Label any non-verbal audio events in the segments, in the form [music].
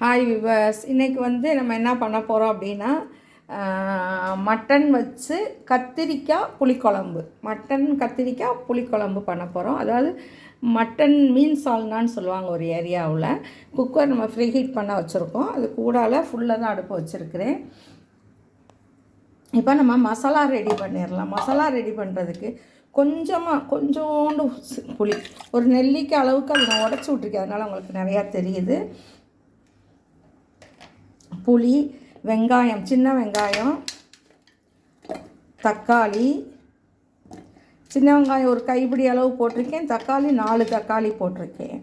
Hi viewers இன்றைக்கி வந்து நம்ம என்ன பண்ண போகிறோம் அப்படின்னா மட்டன் வச்சு கத்திரிக்காய் புளிக்குழம்பு. மட்டன் கத்திரிக்காய் புளிக்குழம்பு பண்ண போகிறோம் அதாவது மட்டன் மீன் சால்னான்னு சொல்லுவாங்க ஒரு ஏரியாவில் குக்கர் நம்ம ஃப்ரீ ஹீட் பண்ண வச்சுருக்கோம். அது கூடால ஃபுல்லாக தான் அடுப்பு வச்சுருக்கிறேன். இப்போ நம்ம மசாலா ரெடி பண்ணிடலாம். மசாலா ரெடி பண்ணுறதுக்கு கொஞ்சமாக கொஞ்சோண்டு புளி. ஒரு நெல்லிக்காய் அளவுக்கு அதை நான் உடச்சி விட்ருக்கேன் அதனால் உங்களுக்கு நிறையா தெரியுது. புளி வெங்காயம் சின்ன வெங்காயம் தக்காளி. சின்ன வெங்காயம் ஒரு கைப்பிடி அளவு போட்டிருக்கேன். தக்காளி நாலு தக்காளி போட்டிருக்கேன்.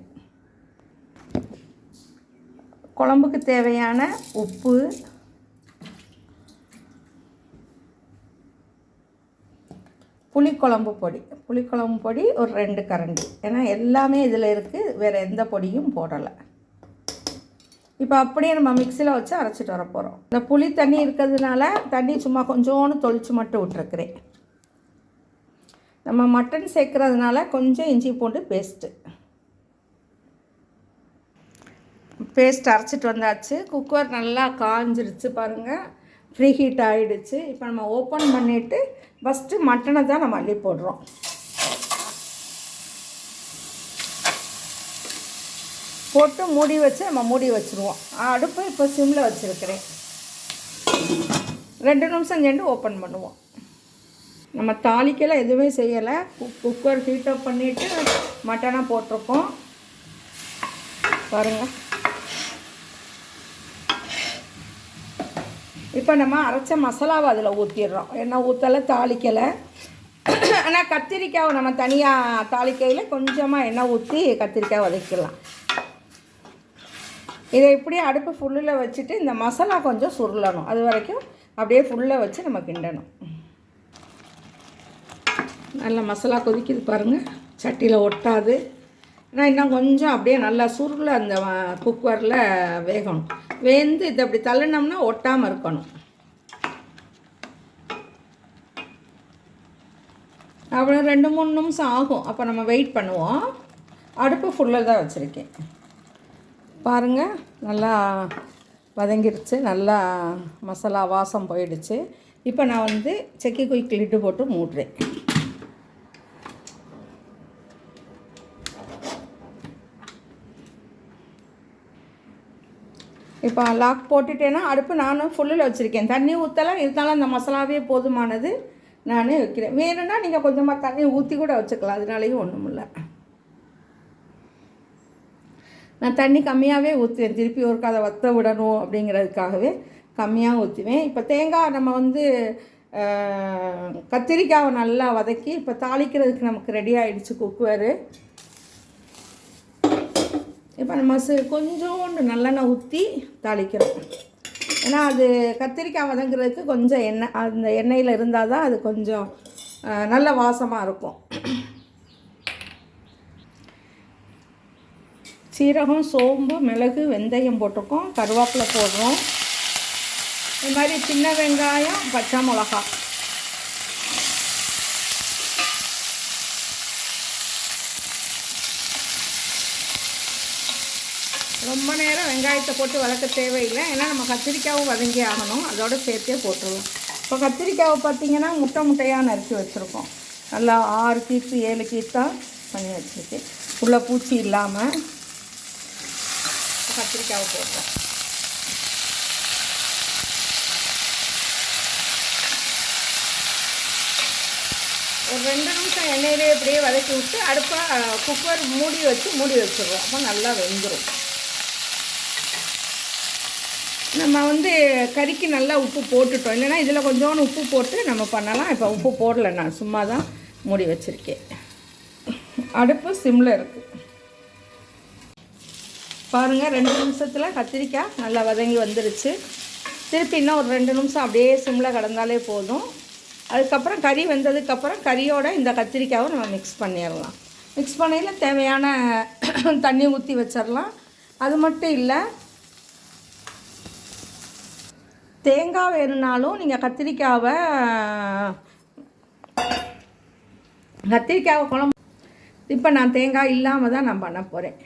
குழம்புக்கு தேவையான உப்பு புளிக்குழம்பு பொடி. புளிக்குழம்பு பொடி ஒரு ரெண்டு கரண்டி. ஏன்னா எல்லாமே இதில் இருக்குது வேறு எந்த பொடியும் போடலை. இப்போ அப்படியே நம்ம மிக்சியில் வச்சு அரைச்சிட்டு வர போகிறோம் இந்த புளி தண்ணி இருக்கிறதுனால தண்ணி சும்மா கொஞ்சோன்னு தொளிச்சு மட்டும் விட்டுருக்குறேன். நம்ம மட்டன் சேர்க்குறதுனால கொஞ்சம் இஞ்சி பூண்டு பேஸ்ட்டு பேஸ்ட் அரைச்சிட்டு வந்தாச்சு. குக்கர் நல்லா காஞ்சிருச்சு பாருங்கள் ஃப்ரீ ஹீட் ஆகிடுச்சு இப்போ நம்ம ஓப்பன் பண்ணிவிட்டு ஃபஸ்ட்டு மட்டனை தான் நம்ம அள்ளி போடுறோம். போட்டு மூடி வச்சு நம்ம மூடி வச்சுருவோம். அடுப்பு இப்போ சிம்மில் வச்சுருக்கிறேன். ரெண்டு நிமிஷம் சென்று ஓப்பன் பண்ணுவோம். நம்ம தாளிக்கெல்லாம் எதுவுமே செய்யலை. குக்கர் ஹீட் அப் பண்ணிவிட்டு மட்டனாக போட்டிருக்கோம். பாருங்கள் இப்போ நம்ம அரைச்ச மசாலாவை அதில் ஊற்றிடுறோம் எண்ணெய் ஊற்றலை தாளிக்கலை. ஆனால் கத்திரிக்காவை நம்ம தனியாக தாளிக்கையில் கொஞ்சமாக எண்ணெய் ஊற்றி கத்திரிக்காய் வதக்கிடலாம். இதை இப்படியே அடுப்பு ஃபுல்லில் வச்சுட்டு இந்த மசாலா கொஞ்சம் சுருளணும். அது வரைக்கும் அப்படியே ஃபுல்லாக வச்சு நம்ம கிண்டணும். நல்ல மசாலா கொதிக்குது பாருங்கள் சட்டியில் ஒட்டாது. ஆனால் இன்னும் கொஞ்சம் அப்படியே நல்லா சுருள அந்த குக்கரில் வேகணும். வேந்து இதை அப்படி தள்ளினோம்னா ஒட்டாமல் இருக்கணும். அப்புறம் ரெண்டு மூணு நிமிஷம் ஆகும். அப்போ நம்ம வெயிட் பண்ணுவோம். அடுப்பு ஃபுல்லாக தான் வச்சுருக்கேன். பாருங்கள் நல்லா வதங்கிருச்சு. நல்லா மசாலா வாசம் போயிடுச்சு. இப்போ நான் வந்து செக்கி குயிக் லிட்டு போட்டு மூடுறேன். இப்போ லாக் போட்டுட்டேன்னா அடுப்பு நானும் ஃபுல்லில் வச்சுருக்கேன். தண்ணி ஊற்றலாம் இருந்தாலும் அந்த மசாலாவே போதுமானது நான் வைக்கிறேன். வேணும்னா நீங்கள் கொஞ்சமாக தண்ணி ஊற்றி கூட வச்சுக்கலாம் அதனாலேயும் ஒன்றும் இல்லை. நான் தண்ணி கம்மியாகவே ஊற்றுவேன் திருப்பி ஒருக்கா அதை வத்த விடணும் அப்படிங்கிறதுக்காகவே கம்மியாக ஊற்றுவேன் இப்போ தேங்காய் நம்ம வந்து கத்திரிக்காயை கத்திரிக்காவை நல்லா வதக்கி இப்போ தாளிக்கிறதுக்கு நமக்கு ரெடி ஆகிடுச்சு குக்குவரு இப்போ நம்ம சு கொஞ்சோண்டு நல்லெண்ணெய் ஊற்றி தாளிக்கிறோம். ஏன்னா அது கத்திரிக்காய் வதங்குறதுக்கு கொஞ்சம் எண்ணெய் அந்த எண்ணெயில் இருந்தால் தான் அது கொஞ்சம் நல்ல வாசமாக இருக்கும். சீரகம் சோம்பு மிளகு வெந்தயம் போட்டிருக்கோம். கருவேப்பிலை போடுறோம். இது மாதிரி சின்ன வெங்காயம் பச்சை மிளகா. ரொம்ப நேரம் வெங்காயத்தை போட்டு வதக்க தேவையில்லை. ஏன்னா நம்ம கத்திரிக்காவும் வதங்கி ஆகணும். அதோட சேர்த்தே போட்டுருவோம் இப்போ கத்திரிக்காவை பார்த்தீங்கன்னா முட்டை முட்டையாக நறுக்கி வச்சுருக்கோம். நல்லா ஆறு கீத்து ஏழு கீத்தாக பண்ணி வச்சுருக்கு உள்ள பூச்சி இல்லாமல் கத்திரிக்காவை போடுறோம் ஒரு ரெண்டு நிமிஷம் எண்ணெயிலே இப்படியே வதக்கி விட்டு அடுப்பாக குக்கர் மூடி வச்சு மூடி வச்சிடுறோம். அப்போ நல்லா வெந்துடும் நம்ம வந்து கறிக்கு நல்லா உப்பு போட்டுட்டோம். இல்லைன்னா இதில் கொஞ்சோண்டு உப்பு போட்டு நம்ம பண்ணலாம். இப்போ உப்பு போடலை நான். சும்மா தான் மூடி வச்சுருக்கேன். அடுப்பு சிம்மில் இருக்குது பாருங்கள் ரெண்டு நிமிஷத்தில் கத்திரிக்காய் நல்லா வதங்கி வந்துருச்சு. திருப்பி இன்னும் ஒரு ரெண்டு நிமிஷம் அப்படியே சிம்மில் கடந்தாலே போதும். அதுக்கப்புறம் கறி வெந்ததுக்கப்புறம் கறியோட இந்த கத்திரிக்காவை நம்ம மிக்ஸ் பண்ணிடலாம். மிக்ஸ் பண்ணையில் தேவையான [coughs] தண்ணி ஊற்றி வச்சிடலாம். அது மட்டும் இல்லை தேங்காய் வேணும்னாலும் நீங்கள் கத்திரிக்காவை கத்திரிக்காவை குழம்பு இப்போ நான் தேங்காய் இல்லாமல் தான் நான் பண்ண போகிறேன்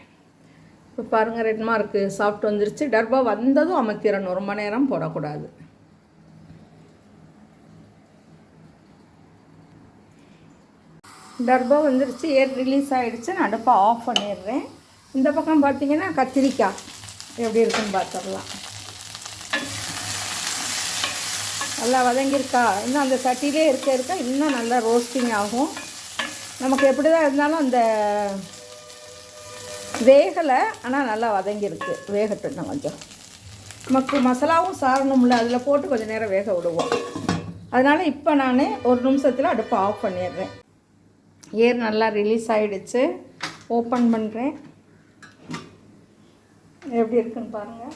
இப்போ பாருங்கள் ரெட் மார்க்கு சாஃப்ட் வந்துருச்சு. டர்பா வந்ததும் அமர்த்திடணும் ரொம்ப நேரம் போடக்கூடாது. டர்பா வந்துருச்சு. ஏர் ரிலீஸ் ஆகிடுச்சு நான் அடுப்பை ஆஃப் பண்ணிடுறேன். இந்த பக்கம் பார்த்தீங்கன்னா கத்திரிக்காய். எப்படி இருக்குன்னு பார்த்துடலாம் நல்லா வதங்கியிருக்கா? இன்னும் அந்த சட்டிலே இருக்க இருக்க இன்னும் நல்லா ரோஸ்டிங் ஆகும். நமக்கு எப்படி தான் இருந்தாலும் அந்த வேகலை ஆனால் நல்லா வதங்கியிருக்கு. வேகட்டும் இன்னும் கொஞ்சம். நமக்கு மசாலாவும் சாரணும்ல அதில் போட்டு கொஞ்சம் நேரம் வேக விடுவோம். அதனால் இப்போ நான் ஒரு நிமிஷத்தில் அடுப்பை ஆஃப் பண்ணிடுறேன். ஏர் நல்லா ரிலீஸ் ஆகிடுச்சு ஓப்பன் பண்ணுறேன் எப்படி இருக்குன்னு பாருங்கள்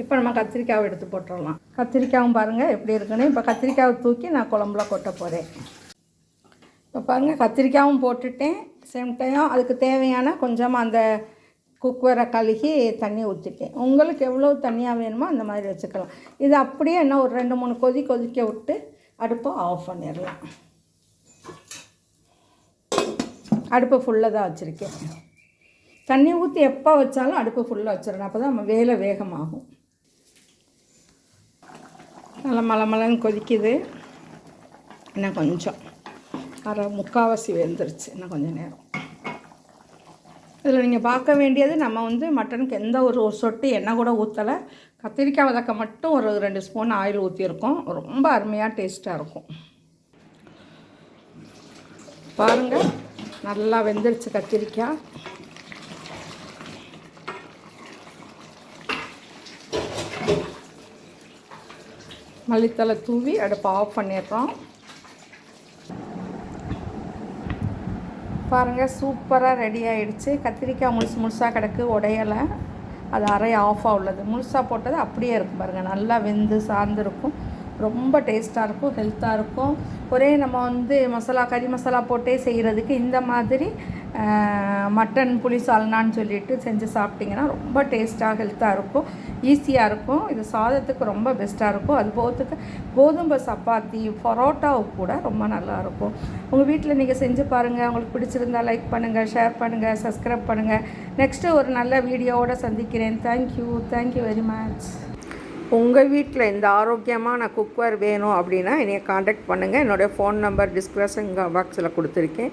இப்போ நம்ம கத்திரிக்காவை எடுத்து போட்டுடலாம். கத்திரிக்காவும் பாருங்கள் எப்படி இருக்குன்னு. இப்போ கத்திரிக்காவை தூக்கி நான் குழம்புல கொட்ட போகிறேன் இப்போ பாருங்கள் கத்திரிக்காவும் போட்டுட்டேன். சேம் டைம் அதுக்கு தேவையான கொஞ்சமாக அந்த குக்கரை கழுகி தண்ணி ஊற்றிட்டேன் உங்களுக்கு எவ்வளோ தண்ணியாக வேணுமோ அந்த மாதிரி வச்சுக்கலாம். இது அப்படியே என்ன ஒரு ரெண்டு மூணு கொதி கொதிக்க விட்டு அடுப்பை ஆஃப் பண்ணிடலாம். அடுப்பு ஃபுல்லாக தான் வச்சுருக்கேன். தண்ணி ஊற்றி எப்போ வச்சாலும் அடுப்பு ஃபுல்லாக வச்சிடணும். அப்போ தான் நம்ம வேலை வேகமாகும். நல்லா மலை மலைன்னு கொதிக்குது. இன்னும் கொஞ்சம். அரை முக்கால்வாசி வெந்துருச்சு இன்னும் கொஞ்சம் நேரம். இதில் நீங்கள் பார்க்க வேண்டியது நம்ம வந்து மட்டனுக்கு எந்த ஒரு ஒரு சொட்டு எண்ணெய் கூட ஊற்றலை கத்திரிக்காய் வதக்க மட்டும் ஒரு ரெண்டு ஸ்பூன் ஆயில் ஊற்றிருக்கோம் ரொம்ப அருமையாக டேஸ்ட்டாக இருக்கும். பாருங்கள் நல்லா வெந்துருச்சு கத்திரிக்காய். மல்லித்தலை தூவி அடுப்பை ஆஃப் பண்ணிடுறோம். பாருங்கள் சூப்பராக ரெடி ஆகிடுச்சு கத்திரிக்காய் முழுசு முழுசாக கிடக்கு உடையலை. அது அரை ஆஃபாக உள்ளது. முழுசாக போட்டது அப்படியே இருக்கும் பாருங்கள் நல்லா வெந்து சார்ந்துருக்கும். ரொம்ப டேஸ்ட்டாக இருக்கும் ஹெல்த்தாக இருக்கும். ஒரே நம்ம வந்து மசாலா கறி மசாலா போட்டே செய்கிறதுக்கு இந்த மாதிரி மட்டன் புளி சால்னான்னு சொல்லிட்டு செஞ்சு சாப்பிட்டிங்கன்னா ரொம்ப டேஸ்ட்டாக ஹெல்த்தாக இருக்கும். ஈஸியாக இருக்கும். இது சாதத்துக்கு ரொம்ப பெஸ்ட்டாக இருக்கும். அது போகிறதுக்கு கோதுமை சப்பாத்தி பரோட்டாவுக்கு கூட ரொம்ப நல்லாயிருக்கும் உங்கள் வீட்டில் நீங்கள் செஞ்சு பாருங்கள் உங்களுக்கு பிடிச்சிருந்தா லைக் பண்ணுங்கள் ஷேர் பண்ணுங்கள் சப்ஸ்கிரைப் பண்ணுங்கள் நெக்ஸ்ட்டு ஒரு நல்ல வீடியோவோடு சந்திக்கிறேன். தேங்க்யூ தேங்க்யூ வெரி மச் உங்கள் வீட்டில் இந்த ஆரோக்கியமான குக்வேர் வேணும் அப்படின்னா என்னையை காண்டாக்ட் பண்ணுங்கள் என்னுடைய ஃபோன் நம்பர் டிஸ்கிரிப்ஷன் பாக்ஸில் கொடுத்துருக்கேன்.